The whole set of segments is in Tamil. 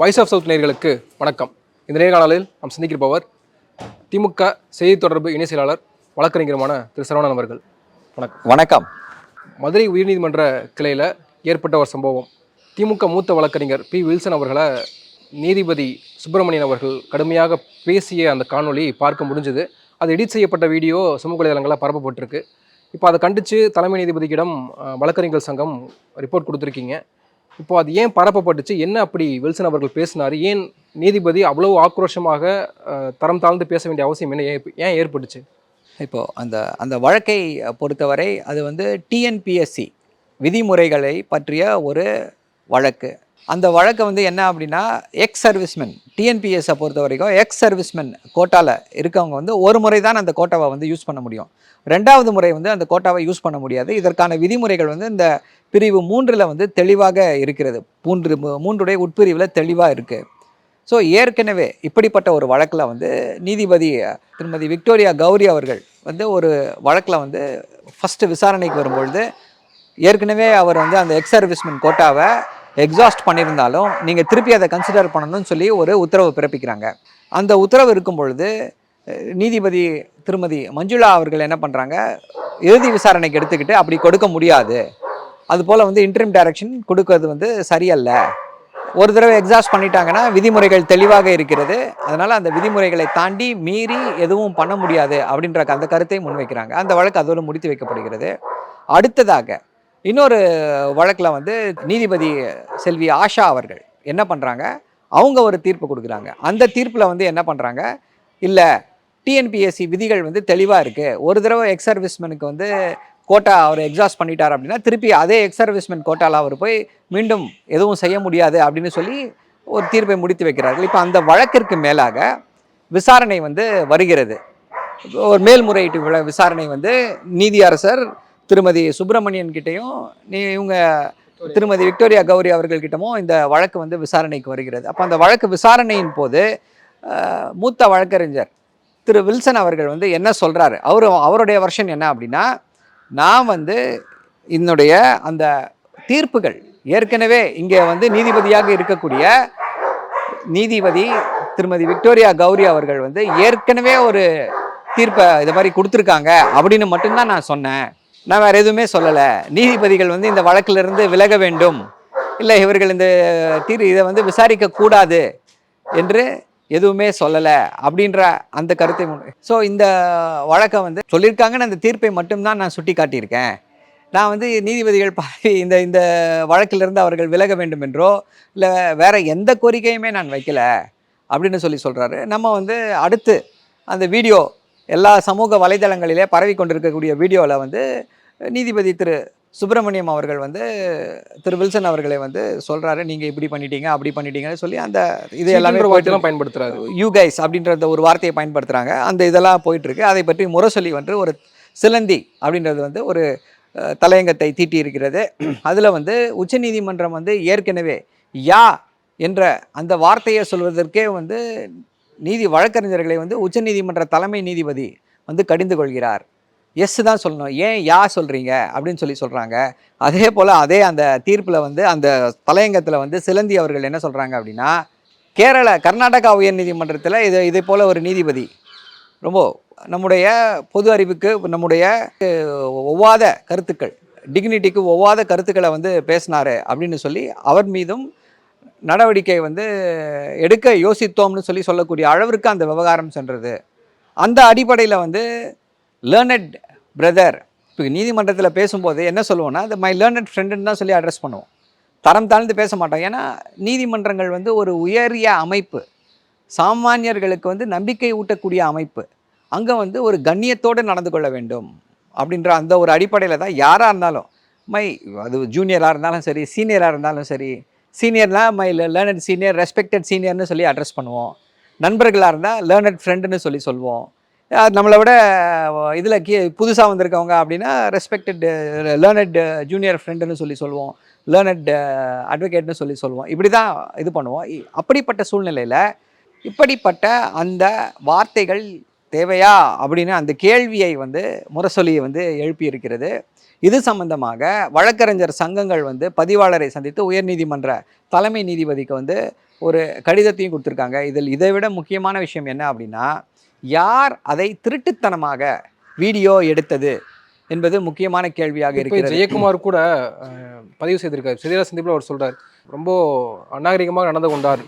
வாய்ஸ் ஆஃப் சவுத் நேயர்களுக்கு வணக்கம். இந்த நேர்காணலில் நாம் சந்திக்கிருப்பவர் திமுக செய்தி தொடர்பு இணை செயலாளர் வழக்கறிஞருமான திரு சரவணன் அவர்கள். வணக்கம். வணக்கம். மதுரை உயர்நீதிமன்ற கிளையில் ஏற்பட்ட ஒரு சம்பவம். திமுக மூத்த வழக்கறிஞர் பி வில்சன் அவர்களை நீதிபதி சுப்பிரமணியன் அவர்கள் கடுமையாக பேசிய அந்த காணொளி பார்க்க முடிஞ்சது. அது எடிட் செய்யப்பட்ட வீடியோ சமூக வலைதளங்களில் பரப்பப்பட்டிருக்கு. இப்போ அதை கண்டித்து தலைமை நீதிபதியிடம் வழக்கறிஞர்கள் சங்கம் ரிப்போர்ட் கொடுத்துருக்கீங்க. இப்போ அது ஏன் பரப்பப்பட்டுச்சு? என்ன அப்படி வில்சன் அவர்கள் பேசினார்? ஏன் நீதிபதி அவ்வளவு ஆக்ரோஷமாக தரம் தாழ்ந்து பேச வேண்டிய அவசியம் என்ன? ஏன் ஏன் ஏற்பட்டுச்சு? இப்போ அந்த அந்த வழக்கை பொறுத்தவரை அது வந்து டிஎன்பிஎஸ்சி விதிமுறைகளை பற்றிய ஒரு வழக்கு. அந்த வழக்கு வந்து என்ன அப்படின்னா எக்ஸ் சர்வீஸ்மென் டிஎன்பிஎஸ்ஸை பொறுத்த வரைக்கும் எக்ஸ் சர்வீஸ்மென் கோட்டாவில் இருக்கவங்க வந்து ஒரு முறை தான் அந்த கோட்டாவை வந்து யூஸ் பண்ண முடியும். ரெண்டாவது முறை வந்து அந்த கோட்டாவை யூஸ் பண்ண முடியாது. இதற்கான விதிமுறைகள் வந்து இந்த பிரிவு மூன்றில் வந்து தெளிவாக இருக்கிறது. மூன்று மூன்றுடைய உட்பிரிவில் தெளிவாக இருக்குது ஸோ ஏற்கனவே இப்படிப்பட்ட ஒரு வழக்கில் வந்து நீதிபதி திருமதி விக்டோரியா கௌரி அவர்கள் வந்து ஒரு வழக்கில் வந்து ஃபஸ்ட்டு விசாரணைக்கு வரும்பொழுது ஏற்கனவே அவர் வந்து அந்த எக்ஸ் சர்வீஸ்மென் கோட்டாவை எக்ஸாஸ்ட் பண்ணியிருந்தாலும் நீங்கள் திருப்பி அதை கன்சிடர் பண்ணணும்னு சொல்லி ஒரு உத்தரவு பிறப்பிக்கிறாங்க. அந்த உத்தரவு இருக்கும் பொழுது நீதிபதி திருமதி மஞ்சுளா அவர்கள் என்ன பண்ணுறாங்க இறுதி விசாரணைக்கு எடுத்துக்கிட்டு அப்படி கொடுக்க முடியாது. அதுபோல் வந்து இன்டர்ம் டைரக்ஷன் கொடுக்கறது வந்து சரியல்ல. ஒரு தடவை எக்ஸாஸ்ட் பண்ணிட்டாங்கன்னா விதிமுறைகள் தெளிவாக இருக்கிறது. அதனால் அந்த விதிமுறைகளை தாண்டி மீறி எதுவும் பண்ண முடியாது அப்படின்ற அந்த கருத்தை முன்வைக்கிறாங்க. அந்த வழக்கு அதோடு முடித்து வைக்கப்படுகிறது. அடுத்ததாக இன்னொரு வழக்கில் வந்து நீதிபதி செல்வி ஆஷா அவர்கள் என்ன பண்ணுறாங்க அவங்க ஒரு தீர்ப்பு கொடுக்குறாங்க. அந்த தீர்ப்பில் வந்து என்ன பண்ணுறாங்க இல்லை டிஎன்பிஎஸ்சி விதிகள் வந்து தெளிவாக இருக்குது ஒரு தடவை எக்ஸ் சர்வீஸ்மேனுக்கு வந்து கோட்டா அவர் எக்ஸாஸ்ட் பண்ணிட்டார் அப்படின்னா திருப்பி அதே எக்ஸ் சர்வீஸ்மேன் கோட்டாவில் அவர் போய் மீண்டும் எதுவும் செய்ய முடியாது அப்படின்னு சொல்லி ஒரு தீர்ப்பை முடித்து வைக்கிறார்கள். இப்போ அந்த வழக்கிற்கு மேலாக விசாரணை வந்து வருகிறது. ஒரு மேல்முறையீட்டு விழ- விசாரணை வந்து நீதியரசர் திருமதி சுப்பிரமணியன் கிட்டேயும் நீ இவங்க திருமதி விக்டோரியா கௌரி அவர்கள்கிட்டமும் இந்த வழக்கு வந்து விசாரணைக்கு வருகிறது. அப்போ அந்த வழக்கு விசாரணையின் போது மூத்த வழக்கறிஞர் திரு வில்சன் அவர்கள் வந்து என்ன சொல்கிறாரு அவர் அவருடைய வருஷன் என்ன அப்படின்னா நான் வந்து என்னுடைய அந்த தீர்ப்புகள் ஏற்கனவே இங்கே வந்து நீதிபதியாக இருக்கக்கூடிய நீதிபதி திருமதி விக்டோரியா கௌரி அவர்கள் வந்து ஏற்கனவே ஒரு தீர்ப்பை இது மாதிரி கொடுத்துருக்காங்க அப்படின்னு மட்டும்தான் நான் சொன்னேன். நான் வேறு எதுவுமே சொல்லலை. நீதிபதிகள் வந்து இந்த வழக்கிலிருந்து விலக வேண்டும். இல்லை இவர்கள் இந்த தீர் இதை வந்து விசாரிக்க கூடாது என்று எதுவுமே சொல்லலை அப்படின்ற அந்த கருத்தை ஸோ இந்த வழக்கை வந்து சொல்லியிருக்காங்கன்னு அந்த தீர்ப்பை மட்டும்தான் நான் சுட்டி காட்டியிருக்கேன் நான் வந்து நீதிபதிகள் பதவி இந்த இந்த வழக்கிலிருந்து அவர்கள் விலக வேண்டும் என்றோ இல்லை வேறு எந்த கோரிக்கையுமே நான் வைக்கல அப்படின்னு சொல்லி சொல்கிறாரு நம்ம வந்து அடுத்து அந்த வீடியோ எல்லா சமூக வலைதளங்களிலே பரவி கொண்டிருக்கக்கூடிய வீடியோவில் வந்து நீதிபதி திரு. சுப்பிரமணியம் அவர்கள் வந்து திரு. வில்சன் அவர்களை வந்து சொல்கிறாரு நீங்கள் இப்படி பண்ணிட்டீங்க அப்படி பண்ணிட்டீங்கன்னு சொல்லி அந்த இது எல்லாமே தான் பயன்படுத்துறாரு. யூ கைஸ் அப்படின்ற ஒரு வார்த்தையை பயன்படுத்துகிறாங்க அந்த இதெல்லாம் போயிட்டுருக்கு அதை பற்றி முரசொலி வந்து ஒரு சிலந்தி அப்படின்றது வந்து ஒரு தலையங்கத்தை தீட்டி இருக்கிறது. அதில் வந்து உச்சநீதிமன்றம் வந்து ஏற்கனவே யா என்ற அந்த வார்த்தையை சொல்வதற்கே வந்து நீதி வழக்கறிஞர்களை வந்து உச்சநீதிமன்ற தலைமை நீதிபதி வந்து கடிந்து கொள்கிறார். எஸ் தான் சொல்லணும். ஏன் யா சொல்கிறீங்க அப்படின்னு சொல்லி சொல்கிறாங்க அதே போல் அதே அந்த தீர்ப்பில் வந்து அந்த தலையங்கத்தில் வந்து சிலந்தி அவர்கள் என்ன சொல்கிறாங்க அப்படின்னா கேரள கர்நாடகா உயர்நீதிமன்றத்தில் இது இதே போல் ஒரு நீதிபதி ரொம்ப நம்முடைய பொது அறிவுக்கு நம்முடைய ஒவ்வாத கருத்துக்கள் டிக்னிட்டிக்கு ஒவ்வாத கருத்துக்களை வந்து பேசினாரு அப்படின்னு சொல்லி அவர் மீதும் நடவடிக்கை வந்து எடுக்க யோசித்தோம்னு சொல்லி சொல்லக்கூடிய அளவிற்கு அந்த விவகாரம் சென்றது. அந்த அடிப்படையில் வந்து லேர்னட் பிரதர் இப்போ நீதிமன்றத்தில் பேசும்போது என்ன சொல்லுவோம்னா அது மை லேர்னட் ஃப்ரெண்டுன்னு தான் சொல்லி அட்ரஸ் பண்ணுவோம். தரம் தாழ்ந்து பேச மாட்டோம். ஏன்னா நீதிமன்றங்கள் வந்து ஒரு உயரிய அமைப்பு. சாமானியர்களுக்கு வந்து நம்பிக்கை ஊட்டக்கூடிய அமைப்பு. அங்கே வந்து ஒரு கண்ணியத்தோடு நடந்து கொள்ள வேண்டும். அப்படின்ற அந்த ஒரு அடிப்படையில் தான் யாராக இருந்தாலும் மை அது ஜூனியராக இருந்தாலும் சரி சீனியராக இருந்தாலும் சரி சீனியர்னால் மை லேர்னட் சீனியர் ரெஸ்பெக்டட் சீனியர்னு சொல்லி அட்ரஸ் பண்ணுவோம். நண்பர்களாக இருந்தால் லேர்னட் ஃப்ரெண்டுன்னு சொல்லி சொல்லுவோம் நம்மளை விட இதில் கீ புதுசாக வந்திருக்கவங்க அப்படின்னா ரெஸ்பெக்டட் லேர்னட் ஜூனியர் ஃப்ரெண்டுன்னு சொல்லி சொல்லுவோம் லேர்னட் அட்வொகேட்னு சொல்லி சொல்லுவோம் இப்படி தான் இது பண்ணுவோம். இ- அப்படிப்பட்ட சூழ்நிலையில் இப்படிப்பட்ட அந்த வார்த்தைகள் தேவையா அப்படின்னு அந்த கேள்வியை வந்து முரசொலியை வந்து எழுப்பி இருக்கிறது இது சம்பந்தமாக வழக்கறிஞர் சங்கங்கள் வந்து பதிவாளரை சந்தித்து உயர்நீதிமன்ற தலைமை நீதிபதிக்கு வந்து ஒரு கடிதத்தையும் கொடுத்துருக்காங்க. இதில் இதை விட முக்கியமான விஷயம் என்ன அப்படின்னா யார் அதை திருட்டுத்தனமாக வீடியோ எடுத்தது என்பது முக்கியமான கேள்வியாக இருக்கிறது. ஜெயக்குமார் கூட பதிவு செய்திருக்காரு. செய்தியாளர் சந்திப்பில் அவர் சொல்றார். ரொம்ப அநாகரிகமாக நடந்து கொண்டார்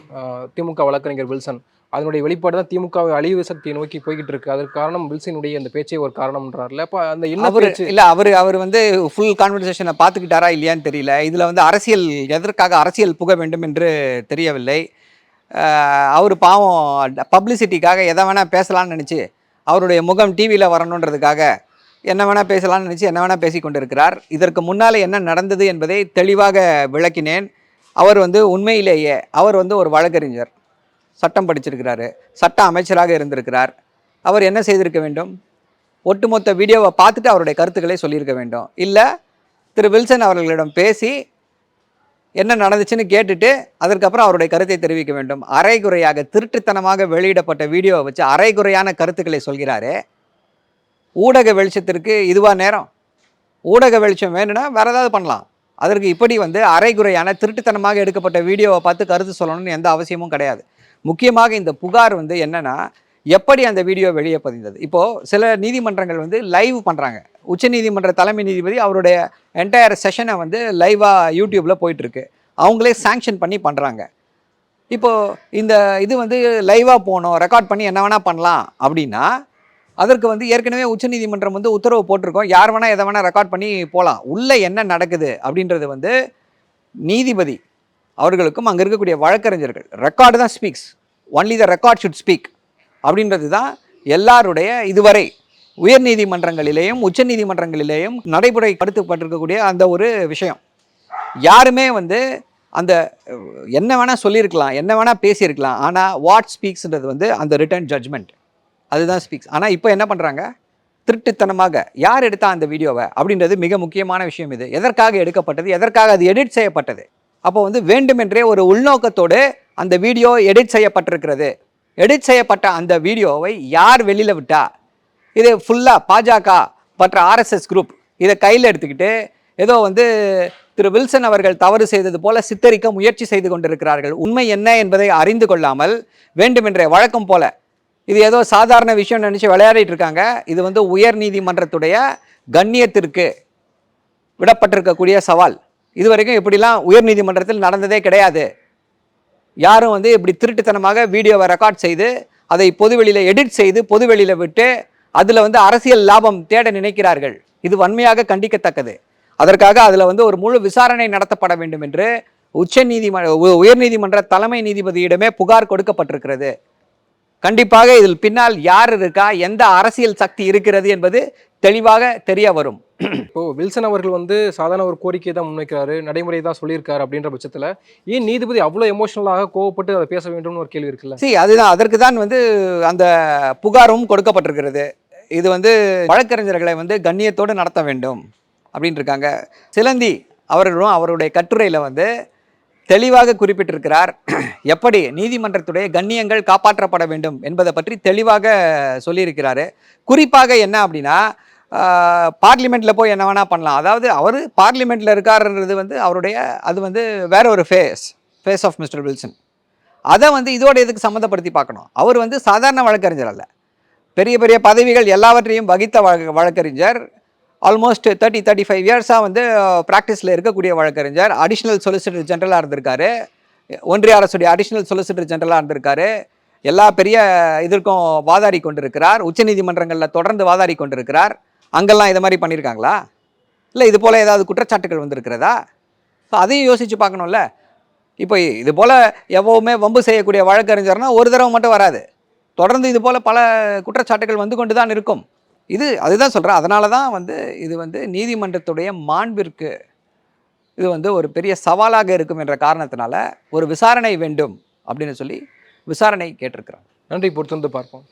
திமுக வழக்கறிஞர் வில்சன். அதனுடைய வெளிப்பாடு தான் திமுக அழிவு சக்தியை நோக்கி போய்கிட்டு இருக்கு. அதற்கு காரணம் வில்சனுடைய அந்த பேச்சே ஒரு காரணம்ன்றார்ல. அப்ப அந்த அவர் இல்ல அவர் அவர் வந்து ஃபுல் கான்வர்சேஷனை பார்த்துக்கிட்டாரா இல்லையான்னு தெரியல. இதுல வந்து அரசியல் எதற்காக அரசியல் புக வேண்டும் என்று தெரியவில்லை. அவர் பாவம் பப்ளிசிட்டிக்காக எதை வேணா பேசலாம்னு நினைச்சு அவருடைய முகம் டிவியில் வரணுன்றதுக்காக என்ன வேணா பேசலாம்னு நினைச்சு என்ன வேணா பேசி கொண்டிருக்கிறார். இதற்கு முன்னாலே என்ன நடந்தது என்பதை தெளிவாக விளக்கினேன். அவர் வந்து உண்மையிலேயே அவர் வந்து ஒரு வழக்கறிஞர். சட்டம் படிச்சிருக்கிறாரு சட்ட அமைச்சராக இருந்திருக்கிறார். அவர் என்ன செய்திருக்க வேண்டும்? ஒட்டுமொத்த வீடியோவை பார்த்துட்டு அவருடைய கருத்துக்களை சொல்லியிருக்க வேண்டும். இல்லை திரு வில்சன் அவர்களிடம் பேசி என்ன நடந்துச்சுன்னு கேட்டுட்டு அதற்கப்புறம் அவருடைய கருத்தை தெரிவிக்க வேண்டும். அரைகுறையாக திருட்டுத்தனமாக வெளியிடப்பட்ட வீடியோவை வச்சு அரைகுறையான கருத்துக்களை சொல்கிறாரு. ஊடக வெளிச்சத்திற்கு இதுவாக நேரம்? ஊடக வெளிச்சம் வேணும்னா வேறு ஏதாவது பண்ணலாம். அதற்கு இப்படி வந்து அரைகுறையான திருட்டுத்தனமாக எடுக்கப்பட்ட வீடியோவை பார்த்து கருத்து சொல்லணும்னு எந்த அவசியமும் கிடையாது. முக்கியமாக இந்த புகார் வந்து என்னென்னா எப்படி அந்த வீடியோ வெளியே பதிந்தது? இப்போது சில நீதிமன்றங்கள் வந்து லைவ் பண்ணுறாங்க உச்ச நீதிமன்ற தலைமை நீதிபதி அவருடைய என்டையர் செஷனை வந்து லைவாக யூடியூப்பில் போயிட்டுருக்கு. அவங்களே சாங்ஷன் பண்ணி பண்ணுறாங்க இப்போது இந்த இது வந்து லைவாக போகணும் ரெக்கார்ட் பண்ணி என்ன வேணால் பண்ணலாம் அப்படின்னா அதற்கு வந்து ஏற்கனவே உச்சநீதிமன்றம் வந்து உத்தரவு போட்டிருக்கோம். யார் வேணால் எதை வேணால் ரெக்கார்ட் பண்ணி போகலாம் உள்ளே என்ன நடக்குது அப்படின்றது வந்து நீதிபதி அவர்களுக்கும் அங்கே இருக்கக்கூடிய வழக்கறிஞர்கள். ரெக்கார்டு தான் speaks only the record should speak அப்படின்றது தான் எல்லாருடைய இதுவரை உயர்நீதிமன்றங்களிலேயும் உச்சநீதிமன்றங்களிலேயும் நடைமுறைப்படுத்தப்பட்டிருக்கக்கூடிய அந்த ஒரு விஷயம். யாருமே வந்து அந்த என்ன வேணால் சொல்லியிருக்கலாம் என்ன வேணால் பேசியிருக்கலாம் ஆனால் வாட் ஸ்பீக்ஸ்ன்றது வந்து அந்த ரிட்டர்ன் ஜட்ஜ்மெண்ட் அதுதான் ஸ்பீக்ஸ் ஆனால் இப்போ என்ன பண்ணுறாங்க திருட்டுத்தனமாக யார் எடுத்தா அந்த வீடியோவை அப்படின்றது மிக முக்கியமான விஷயம் இது. எதற்காக எடுக்கப்பட்டது? எதற்காக அது எடிட் செய்யப்பட்டது? அப்போ வந்து வேண்டுமென்றே ஒரு உள்நோக்கத்தோடு அந்த வீடியோ எடிட் செய்யப்பட்டிருக்கிறது. எடிட் செய்யப்பட்ட அந்த வீடியோவை யார் வெளியில் விட்டா? இது ஃபுல்லாக பாஜக மற்ற ஆர்எஸ்எஸ் குரூப் இதை கையில் எடுத்துக்கிட்டு ஏதோ வந்து திரு வில்சன் அவர்கள் தவறு செய்தது போல சித்தரிக்க முயற்சி செய்து கொண்டிருக்கிறார்கள். உண்மை என்ன என்பதை அறிந்து கொள்ளாமல் வேண்டுமென்றே வழக்கம் போல. இது ஏதோ சாதாரண விஷயம் நினச்சி விளையாடிட்டு இருக்காங்க. இது வந்து உயர் நீதிமன்றத்துடைய கண்ணியத்திற்கு விடப்பட்டிருக்கக்கூடிய சவால். இதுவரைக்கும் இப்படிலாம் உயர்நீதிமன்றத்தில் நடந்ததே கிடையாது. யாரும் வந்து இப்படி திருட்டுத்தனமாக வீடியோவை ரெக்கார்ட் செய்து அதை பொதுவெளியில் எடிட் செய்து பொதுவெளியில் விட்டு அதில் வந்து அரசியல் லாபம் தேட நினைக்கிறார்கள். இது வன்மையாக கண்டிக்கத்தக்கது. அதற்காக அதில் வந்து ஒரு முழு விசாரணை நடத்தப்பட வேண்டும் என்று உச்ச நீதிமன்ற உயர்நீதிமன்ற தலைமை நீதிபதியிடமே புகார் கொடுக்கப்பட்டிருக்கிறது. கண்டிப்பாக இதில் பின்னால் யார் இருக்கா எந்த அரசியல் சக்தி இருக்கிறது என்பது தெளிவாக தெரிய வரும். இப்போ வில்சன் அவர்கள் வந்து சாதாரண ஒரு கோரிக்கை தான் முன்வைக்கிறாரு நடைமுறை தான் சொல்லியிருக்காரு அப்படின்ற பட்சத்துல ஏன் நீதிபதி அவ்வளோ எமோஷனலாக கோவப்பட்டு அதை பேச வேண்டும்னு ஒரு கேள்வி இருக்குல்ல? சரி அதுதான். அதற்கு தான் வந்து அந்த புகாரும் கொடுக்கப்பட்டிருக்கிறது. இது வந்து வழக்கறிஞர்களை வந்து கண்ணியத்தோடு நடத்த வேண்டும் அப்படின்னு இருக்காங்க. சிலந்தி அவர்களும் அவருடைய கட்டுரையில் வந்து தெளிவாக குறிப்பிட்டிருக்கிறார் எப்படி நீதிமன்றத்துடைய கண்ணியங்கள் காப்பாற்றப்பட வேண்டும் என்பதை பற்றி தெளிவாக சொல்லியிருக்கிறாரு. குறிப்பாக என்ன அப்படின்னா பார்லிமெண்ட்டில் போய் என்ன வேணால் பண்ணலாம். அதாவது அவர் பார்லிமெண்ட்டில் இருக்காருன்றது வந்து அவருடைய அது வந்து வேற ஒரு face face of mister Wilson அதை வந்து இதோட இதுக்கு சம்மந்தப்படுத்தி பார்க்கணும்? அவர் வந்து சாதாரண வழக்கறிஞர் அல்ல. பெரிய பெரிய பதவிகள் எல்லாவற்றையும் வகித்த வழ வழக்கறிஞர். ஆல்மோஸ்ட் தேர்ட்டி தேர்ட்டி ஃபைவ் இயர்ஸாக வந்து ப்ராக்டிஸில் இருக்கக்கூடிய வழக்கறிஞர். அடிஷ்னல் சொலிசிட்டர் ஜென்ரலாக இருந்திருக்காரு. ஒன்றிய அரசுடைய அடிஷ்னல் சொலிசிட்டர் ஜென்ரலாக இருந்திருக்காரு. எல்லா பெரிய இதற்கும் வாதாடி கொண்டிருக்கிறார். உச்சநீதிமன்றங்களில் தொடர்ந்து வாதாடி கொண்டிருக்கிறார். அங்கெல்லாம் இதை மாதிரி பண்ணியிருக்காங்களா? இல்லை இது போல் ஏதாவது குற்றச்சாட்டுகள் வந்திருக்கிறதா? ஸோ அதையும் யோசித்து பார்க்கணும்ல. இப்போ இது போல் எவ்வளவுமே வம்பு செய்யக்கூடிய வழக்கறிஞர்னா ஒரு தடவை மட்டும் வராது. தொடர்ந்து இது போல் பல குற்றச்சாட்டுகள் வந்து கொண்டு தான் இருக்கும். இது அதுதான் சொல்கிறேன் அதனால தான் வந்து இது வந்து நீதிமன்றத்துடைய மாண்பிற்கு இது வந்து ஒரு பெரிய சவாலாக இருக்கும் என்ற காரணத்தினால ஒரு விசாரணை வேண்டும் அப்படின்னு சொல்லி விசாரணை கேட்டிருக்கிறாங்க. நன்றி. பொறுத்து வந்து பார்ப்போம்.